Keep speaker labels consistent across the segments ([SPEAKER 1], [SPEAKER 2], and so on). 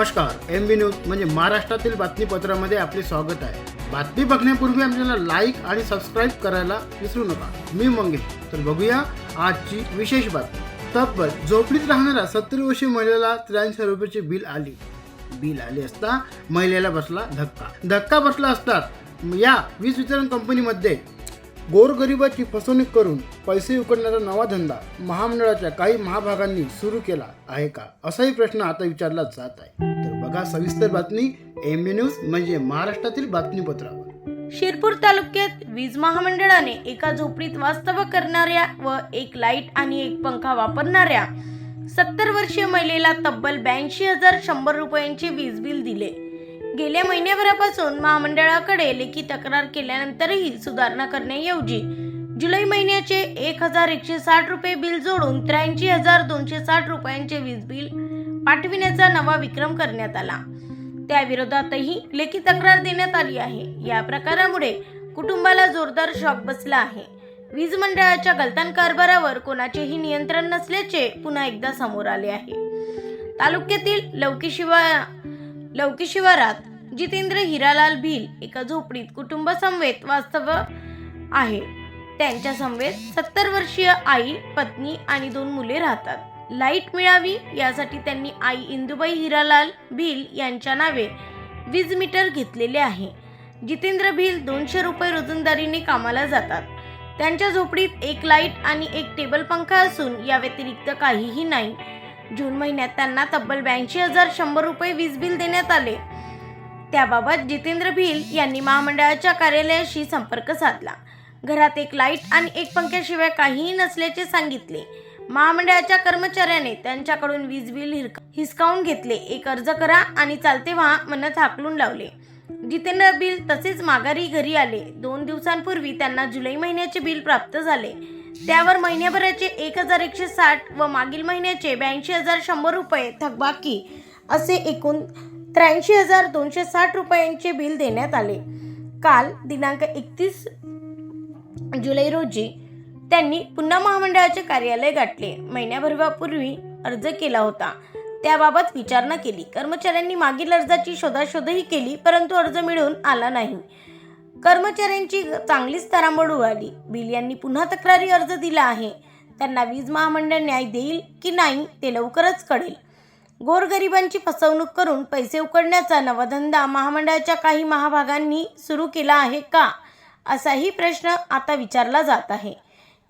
[SPEAKER 1] नमस्कार M B news म्हणजे महाराष्ट्रातील बातमीपत्रामध्ये आपले स्वागत आहे. बातमी बघण्यापूर्वी आमच्याला लाईक आणि सबस्क्राईब करायला विसरू नका. मी मंगेश. तर बघूया आजची विशेष बातमी. तब्बल झोपडीत राहणाऱ्या सत्तर वर्षीय महिलेला त्र्याऐंशी रुपयाची बिल आली. बिल आले असता महिलेला बसला धक्का. धक्का बसला असतात या वीज वितरण कंपनीमध्ये गोरगरिबाची फसवणूक करून पैसे उकडण्याचा नवा धंदा महामंडळाच्या काही महाभागांनी सुरू केला आहे का? असाही प्रश्न आता विचारला जात आहे. तर बघा सविस्तर बातमी एम बी न्यूज म्हणजे महाराष्ट्रातील बातमीपत्रावर.
[SPEAKER 2] शिरपूर तालुक्यात वीज महामंडळाने एका झोपडीत वास्तव्य करणाऱ्या व एक लाइट आणि एक पंखा वापरणाऱ्या सत्तर वर्षीय महिलेला तब्बल ब्याऐंशी हजार शंभर रुपयांचे वीज बिल दिले. गेल्या महिन्याभरापासून महामंडळाकडे लेखी तक्रार केल्यानंतरही सुधारणा करण्याऐवजी जुलै महिन्याचे एक हजार एकशे साठ रुपये बिल जोडून त्र्याऐंशी हजार दोनशे साठ रुपयांचे वीज बिल पाठविण्याचा नवा विक्रम करण्यात आला. त्याविरोधातही लेखी तक्रार देण्यात आली आहे. या प्रकारामुळे कुटुंबाला जोरदार शॉक बसला आहे. वीज मंडळाच्या गलतान कारभारावर कोणाचेही नियंत्रण नसल्याचे पुन्हा एकदा समोर आले आहे. तालुक्यातील लवकी लौकी शिवारात जितेंद्र हिरालाल भील एका झोपडीत कुटुंबासमवेत वास्तव्य आहे. त्यांच्या समवेत सत्तर वर्षीय आई पत्नी आणि दोन मुले राहतात. लाइट मिळावी यासाठी त्यांनी आई इंदुबाई हिरालाल भील यांच्या नावे वीज मीटर घेतलेले आहे. जितेंद्र भील दोनशे रुपये रोजंदारीने कामाला जातात. त्यांच्या झोपडीत एक लाइट आणि एक टेबल पंखा असून या व्यतिरिक्त काहीही नाही. जून महिन्यात त्यांना तब्बल ब्याऐंशी हजार शंभर रुपये वीज बिल देण्यात आले. त्याबाबत जितेंद्र भिल यांनी महामंडळाच्या कार्यालयाशी संपर्क साधला. घरात एक लाइट आणि एक पंख्याशिवाय काहीही नसल्याचे सांगितले. महामंडळाच्या कर्मचाऱ्याने त्यांच्याकडून वीज बिल हिरक- हिसकावून घेतले. एक अर्ज करा आणि चालते व्हा म्हणत हाकलून लावले. जितेंद्र बिल तसेच माघारी घरी आले. दोन दिवसांपूर्वी त्यांना जुलै महिन्याचे बिल प्राप्त झाले. त्यावर महिन्याभराचे एक हजार एकशे साठ व मागील महिन्याचे ब्याऐंशी हजार शंभर रुपये थकबाकी असे एकूण त्र्याऐंशी हजार दोनशे साठ रुपयांचे बिल देण्यात आले. काल दिनांक एकतीस जुलै रोजी त्यांनी पुन्हा महामंडळाचे कार्यालय गाठले. महिन्याभरापूर्वी अर्ज केला होता. त्याबाबत विचारणा केली. कर्मचाऱ्यांनी मागील अर्जाची शोधाशोधही केली परंतु अर्ज मिळून आला नाही. कर्मचाऱ्यांची चांगलीच तरांबड उडाली. बिल यांनी पुन्हा तक्रारी अर्ज दिला आहे. त्यांना वीज महामंडळ न्याय देईल की नाही ते लवकरच कळेल. गोरगरिबांची फसवणूक करून पैसे उकडण्याचा नवधंदा महामंडळाच्या काही महाभागांनी सुरू केला आहे का? असाही प्रश्न आता विचारला जात आहे.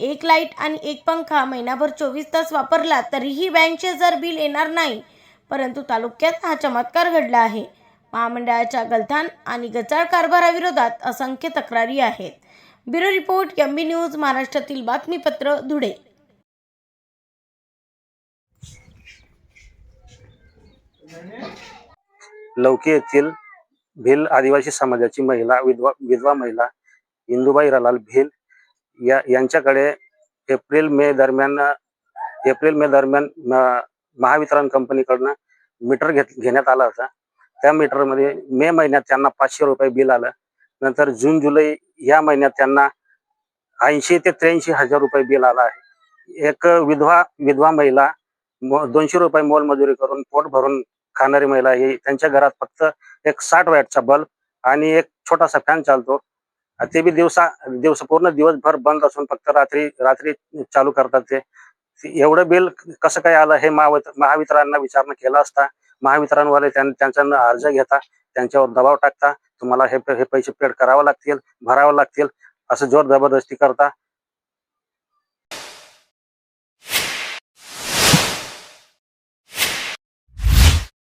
[SPEAKER 2] एक लाइट आणि एक पंखा महिनाभर चोवीस तास वापरला तरीही ब्याऐंशी हजार बिल येणार नाही परंतु तालुक्यात हा चमत्कार घडला आहे. महामंडळाच्या गलथान आणि गचाळ कारभाराविरोधात असंख्य तक्रारी आहेत. Bureau report M B news महाराष्ट्रातील बातमीपत्र धुळे.
[SPEAKER 3] लौकी येथील भिल आदिवासी समाजाची महिला विधवा विधवा महिला इंदुबाई रलाल भिल या यांच्याकडे एप्रिल मे दरम्यान एप्रिल मे दरम्यान महावितरण कंपनीकडनं मीटर घेत घेण्यात आला होता. त्या मीटरमध्ये मे महिन्यात त्यांना पाचशे रुपये बिल आलं. नंतर जून जुलै या महिन्यात त्यांना ऐंशी ते त्र्याऐंशी हजार रुपये बिल आलं आहे. एक विधवा विधवा महिला दोनशे रुपये मोलमजुरी करून पोट भरून खाणारी महिला ही त्यांच्या घरात फक्त एक साठ वॅटचा बल्ब आणि एक छोटासा फॅन चालतो. ते बी दिवसा दिवस पूर्ण दिवसभर बंद असून फक्त रात्री रात्री चालू करतात ते. एवढं बिल कसं काय आलं हे महावित महावितरांना विचारणा केला असता. महावितरणवाले त्यां- त्यांचा अर्ज घेता त्यांच्यावर दबाव टाकता. तुम्हाला हे हे पैसे पेड करावे लागतील भरावे लागतील असं जोर जबरदस्ती करता.